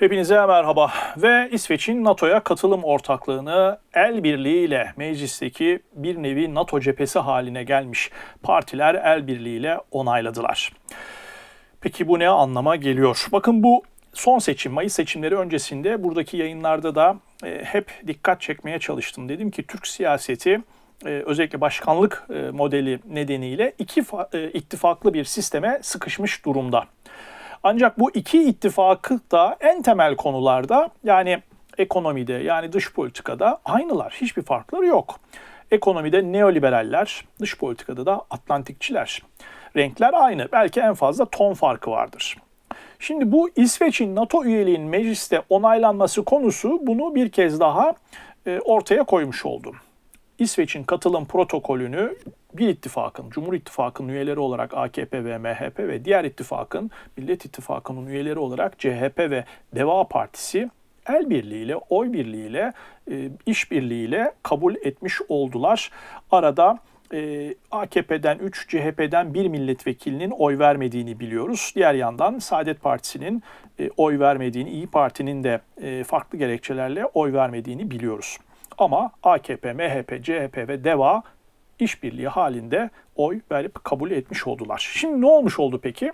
Hepinize merhaba ve İsveç'in NATO'ya katılım ortaklığını el birliğiyle meclisteki bir nevi NATO cephesi haline gelmiş partiler el birliğiyle onayladılar. Peki bu ne anlama geliyor? Bakın bu son seçim, Mayıs seçimleri öncesinde buradaki yayınlarda da e, hep dikkat çekmeye çalıştım. Dedim ki Türk siyaseti e, özellikle başkanlık e, modeli nedeniyle iki fa- ittifaklı bir sisteme sıkışmış durumda. Ancak bu iki ittifakı da en temel konularda yani ekonomide yani dış politikada aynılar. Hiçbir farkları yok. Ekonomide neoliberaller, dış politikada da Atlantikçiler. Renkler aynı. Belki en fazla ton farkı vardır. Şimdi bu İsveç'in NATO üyeliğinin mecliste onaylanması konusu bunu bir kez daha e, ortaya koymuş oldu. İsveç'in katılım protokolünü bir ittifakın, Cumhur İttifakı'nın üyeleri olarak AKP ve MHP ve diğer ittifakın, Millet İttifakı'nın üyeleri olarak CHP ve Deva Partisi el birliğiyle, oy birliğiyle, e, iş birliğiyle kabul etmiş oldular. Arada e, AKP'den 3, CHP'den 1 milletvekilinin oy vermediğini biliyoruz. Diğer yandan Saadet Partisi'nin e, oy vermediğini, İyi Parti'nin de farklı gerekçelerle oy vermediğini biliyoruz. Ama AKP, MHP, CHP ve DEVA işbirliği halinde oy verip kabul etmiş oldular. Şimdi ne olmuş oldu peki?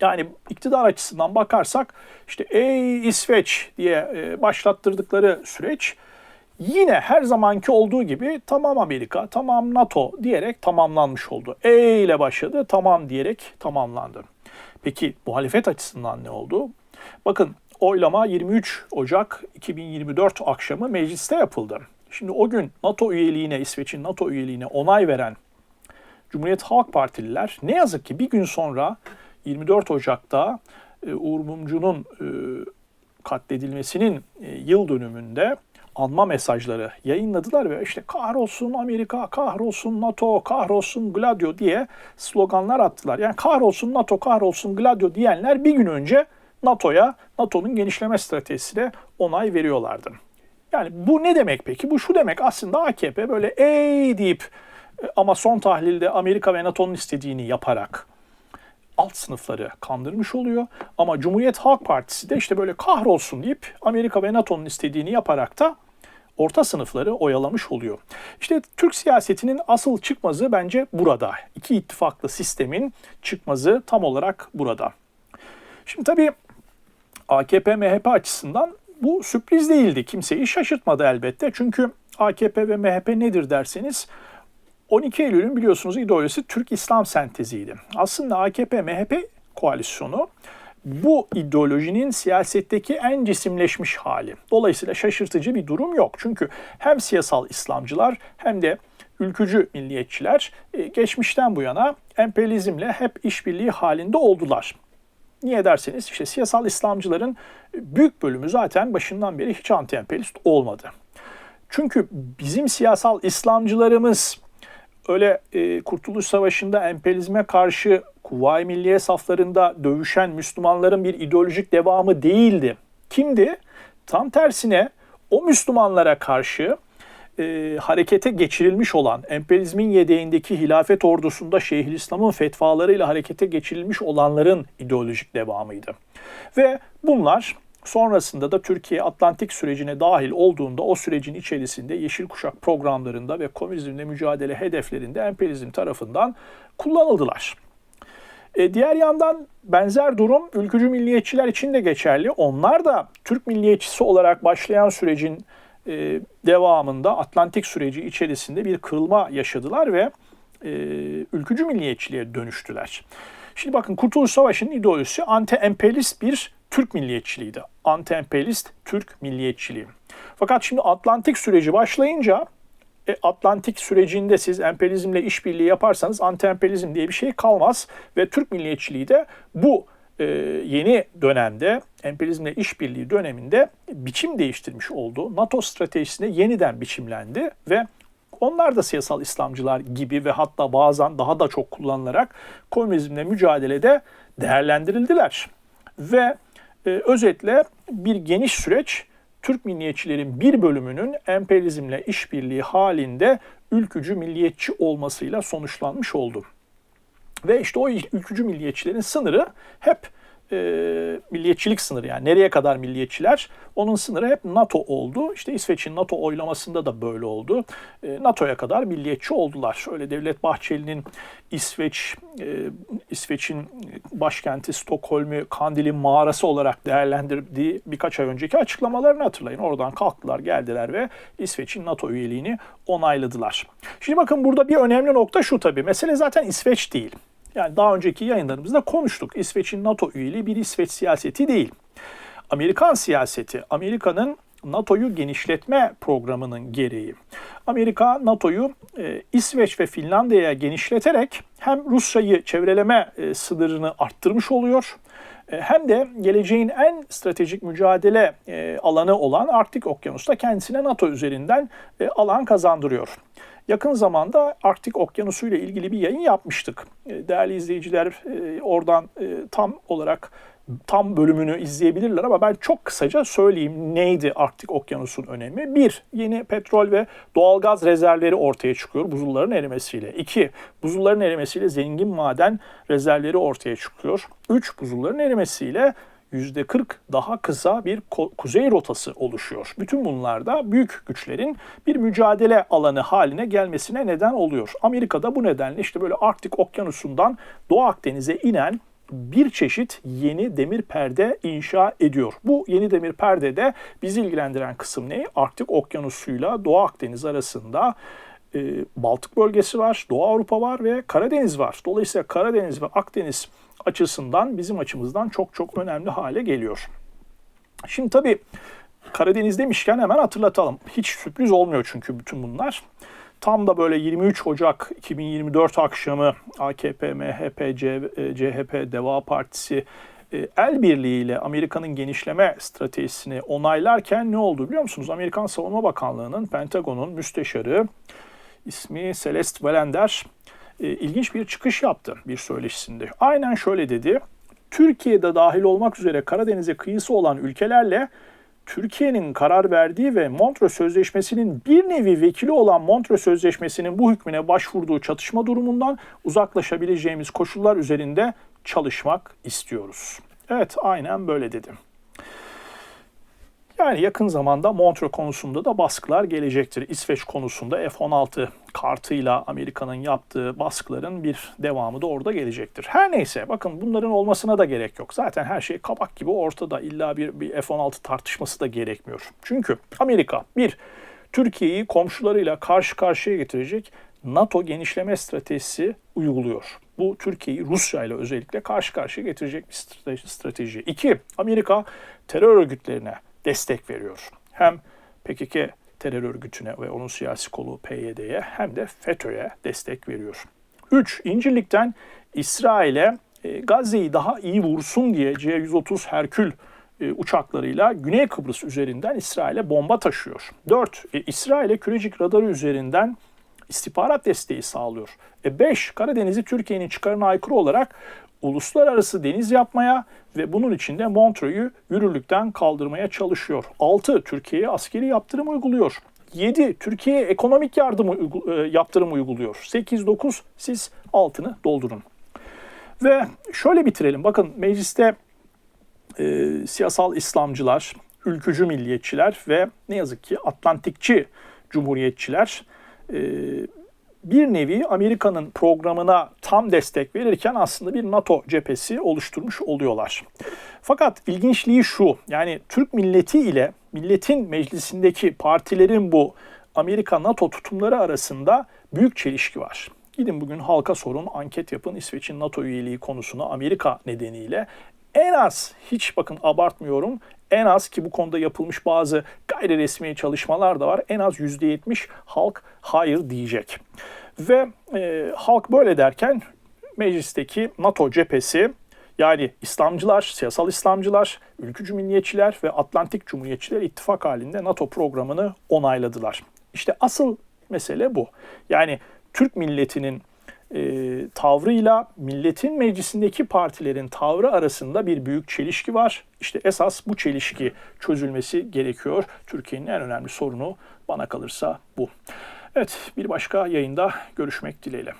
Yani iktidar açısından bakarsak işte ey İsveç diye e, başlattırdıkları süreç yine her zamanki olduğu gibi tamam Amerika, tamam NATO diyerek tamamlanmış oldu. E ile başladı, tamam diyerek tamamlandı. Peki muhalefet açısından ne oldu? Bakın oylama 23 Ocak 2024 akşamı mecliste yapıldı. Şimdi o gün NATO üyeliğine, İsveç'in NATO üyeliğine onay veren Cumhuriyet Halk Partililer ne yazık ki bir gün sonra 24 Ocak'ta e, Uğur Mumcu'nun e, katledilmesinin e, yıl dönümünde anma mesajları yayınladılar ve işte kahrolsun Amerika, kahrolsun NATO, kahrolsun Gladio diye sloganlar attılar. Yani kahrolsun NATO, kahrolsun Gladio diyenler bir gün önce NATO'ya, NATO'nun genişleme stratejisine onay veriyorlardı. Yani bu ne demek peki? Bu şu demek aslında AKP böyle ey deyip e, ama son tahlilde Amerika ve NATO'nun istediğini yaparak alt sınıfları kandırmış oluyor. Ama Cumhuriyet Halk Partisi de işte böyle kahrolsun deyip Amerika ve NATO'nun istediğini yaparak da orta sınıfları oyalamış oluyor. İşte Türk siyasetinin asıl çıkmazı bence burada. İki ittifaklı sistemin çıkmazı tam olarak burada. Şimdi tabii AKP MHP açısından bu sürpriz değildi. Kimseyi şaşırtmadı elbette. Çünkü AKP ve MHP nedir derseniz 12 Eylül'ün biliyorsunuz ideolojisi Türk İslam senteziydi. Aslında AKP MHP koalisyonu bu ideolojinin siyasetteki en cisimleşmiş hali. Dolayısıyla şaşırtıcı bir durum yok. Çünkü hem siyasal İslamcılar hem de ülkücü milliyetçiler e, geçmişten bu yana emperyalizmle hep işbirliği halinde oldular. Niye derseniz işte siyasal İslamcıların büyük bölümü zaten başından beri hiç anti-emperyalist olmadı. Çünkü bizim siyasal İslamcılarımız öyle e, Kurtuluş Savaşı'nda emperyalizme karşı Kuvayi Milliye saflarında dövüşen Müslümanların bir ideolojik devamı değildi. Kimdi? Tam tersine o Müslümanlara karşı e, harekete geçirilmiş olan emperyalizmin yedeğindeki hilafet ordusunda Şeyhülislam'ın fetvalarıyla harekete geçirilmiş olanların ideolojik devamıydı. Ve bunlar sonrasında da Türkiye Atlantik sürecine dahil olduğunda o sürecin içerisinde Yeşil Kuşak programlarında ve komünizmle mücadele hedeflerinde emperyalizm tarafından kullanıldılar. E, diğer yandan benzer durum ülkücü milliyetçiler için de geçerli. Onlar da Türk milliyetçisi olarak başlayan sürecin e, devamında Atlantik süreci içerisinde bir kırılma yaşadılar ve e, ülkücü milliyetçiliğe dönüştüler. Şimdi bakın Kurtuluş Savaşı'nın ideolojisi anti-emperyalist bir Türk milliyetçiliğiydi. Anti-emperyalist Türk milliyetçiliği. Fakat şimdi Atlantik süreci başlayınca e, Atlantik sürecinde siz emperyalizmle işbirliği yaparsanız anti-emperyalizm diye bir şey kalmaz ve Türk milliyetçiliği de bu e, yeni dönemde emperyalizmle işbirliği döneminde biçim değiştirmiş oldu. NATO stratejisine yeniden biçimlendi ve onlar da siyasal İslamcılar gibi ve hatta bazen daha da çok kullanılarak komünizmle mücadelede değerlendirildiler. Ve e, özetle bir geniş süreç Türk milliyetçilerin bir bölümünün emperyalizmle işbirliği halinde ülkücü milliyetçi olmasıyla sonuçlanmış oldu. Ve işte o ülkücü milliyetçilerin sınırı hep e, milliyetçilik sınırı yani nereye kadar milliyetçiler onun sınırı hep NATO oldu. İşte İsveç'in NATO oylamasında da böyle oldu. E, NATO'ya kadar milliyetçi oldular. Şöyle Devlet Bahçeli'nin İsveç e, İsveç'in başkenti Stockholm'ü Kandil'in mağarası olarak değerlendirdiği birkaç ay önceki açıklamalarını hatırlayın. Oradan kalktılar, geldiler ve İsveç'in NATO üyeliğini onayladılar. Şimdi bakın burada bir önemli nokta şu tabii. Mesele zaten İsveç değil. Yani daha önceki yayınlarımızda konuştuk. İsveç'in NATO üyeliği bir İsveç siyaseti değil. Amerikan siyaseti, Amerika'nın NATO'yu genişletme programının gereği. Amerika NATO'yu e, İsveç ve Finlandiya'ya genişleterek hem Rusya'yı çevreleme e, sınırını arttırmış oluyor e, hem de geleceğin en stratejik mücadele e, alanı olan Arktik Okyanus'ta kendisine NATO üzerinden e, alan kazandırıyor. Yakın zamanda Arktik Okyanusu ile ilgili bir yayın yapmıştık. E, değerli izleyiciler e, oradan e, tam olarak tam bölümünü izleyebilirler ama ben çok kısaca söyleyeyim neydi Arktik Okyanus'un önemi. Bir, yeni petrol ve doğalgaz rezervleri ortaya çıkıyor buzulların erimesiyle. İki, buzulların erimesiyle zengin maden rezervleri ortaya çıkıyor. Üç, buzulların erimesiyle %40 daha kısa bir kuzey rotası oluşuyor. Bütün bunlar da büyük güçlerin bir mücadele alanı haline gelmesine neden oluyor. Amerika'da bu nedenle işte böyle Arktik Okyanusu'ndan Doğu Akdeniz'e inen bir çeşit yeni demir perde inşa ediyor. Bu yeni demir perdede bizi ilgilendiren kısım ne? Arktik Okyanusu'yla Doğu Akdeniz arasında e, Baltık bölgesi var, Doğu Avrupa var ve Karadeniz var. Dolayısıyla Karadeniz ve Akdeniz açısından bizim açımızdan çok çok önemli hale geliyor. Şimdi tabii Karadeniz demişken hemen hatırlatalım. Hiç sürpriz olmuyor çünkü bütün bunlar. Tam da böyle 23 Ocak 2024 akşamı AKP, MHP, CHP, e, Deva Partisi e, el birliğiyle Amerika'nın genişleme stratejisini onaylarken ne oldu biliyor musunuz? Amerikan Savunma Bakanlığı'nın, Pentagon'un müsteşarı ismi Celeste Valender e, ilginç bir çıkış yaptı bir söyleşisinde. Aynen şöyle dedi. Türkiye'de dahil olmak üzere Karadeniz'e kıyısı olan ülkelerle Türkiye'nin karar verdiği ve Montreux Sözleşmesi'nin bir nevi vekili olan Montreux Sözleşmesi'nin bu hükmüne başvurduğu çatışma durumundan uzaklaşabileceğimiz koşullar üzerinde çalışmak istiyoruz. Evet aynen böyle dedim. Yani yakın zamanda Montreux konusunda da baskılar gelecektir. İsveç konusunda F-16 kartıyla Amerika'nın yaptığı baskıların bir devamı da orada gelecektir. Her neyse bakın bunların olmasına da gerek yok. Zaten her şey kabak gibi ortada. İlla bir, bir F-16 tartışması da gerekmiyor. Çünkü Amerika bir, Türkiye'yi komşularıyla karşı karşıya getirecek NATO genişleme stratejisi uyguluyor. Bu Türkiye'yi Rusya ile özellikle karşı karşıya getirecek bir strateji. İki, Amerika terör örgütlerine destek veriyor. Hem PKK terör örgütüne ve onun siyasi kolu PYD'ye hem de FETÖ'ye destek veriyor. 3. İncirlik'ten İsrail'e e, Gazze'yi daha iyi vursun diye C-130 Herkül e, uçaklarıyla Güney Kıbrıs üzerinden İsrail'e bomba taşıyor. 4. E, İsrail'e Kürecik radarı üzerinden istihbarat desteği sağlıyor. 5. Karadeniz'i Türkiye'nin çıkarına aykırı olarak uluslararası deniz yapmaya ve bunun için de Montreux'u yürürlükten kaldırmaya çalışıyor. 6. Türkiye'ye askeri yaptırım uyguluyor. 7. Türkiye'ye ekonomik yardım e, yaptırım uyguluyor. 8 9 siz altını doldurun. Ve şöyle bitirelim. Bakın mecliste e, siyasal İslamcılar, ülkücü milliyetçiler ve ne yazık ki Atlantikçi cumhuriyetçiler e, bir nevi Amerika'nın programına tam destek verirken aslında bir NATO cephesi oluşturmuş oluyorlar. Fakat ilginçliği şu, yani Türk milleti ile milletin meclisindeki partilerin bu Amerika-NATO tutumları arasında büyük çelişki var. Gidin bugün halka sorun, anket yapın İsveç'in NATO üyeliği konusuna Amerika nedeniyle en az hiç bakın abartmıyorum en az ki bu konuda yapılmış bazı gayri resmi çalışmalar da var. En az %70 halk hayır diyecek. Ve e, halk böyle derken meclisteki NATO cephesi yani İslamcılar, siyasal İslamcılar, ülkücü milliyetçiler ve Atlantik Cumhuriyetçiler ittifak halinde NATO programını onayladılar. İşte asıl mesele bu. Yani Türk milletinin e, tavrıyla milletin meclisindeki partilerin tavrı arasında bir büyük çelişki var. İşte esas bu çelişki çözülmesi gerekiyor. Türkiye'nin en önemli sorunu bana kalırsa bu. Evet bir başka yayında görüşmek dileğiyle.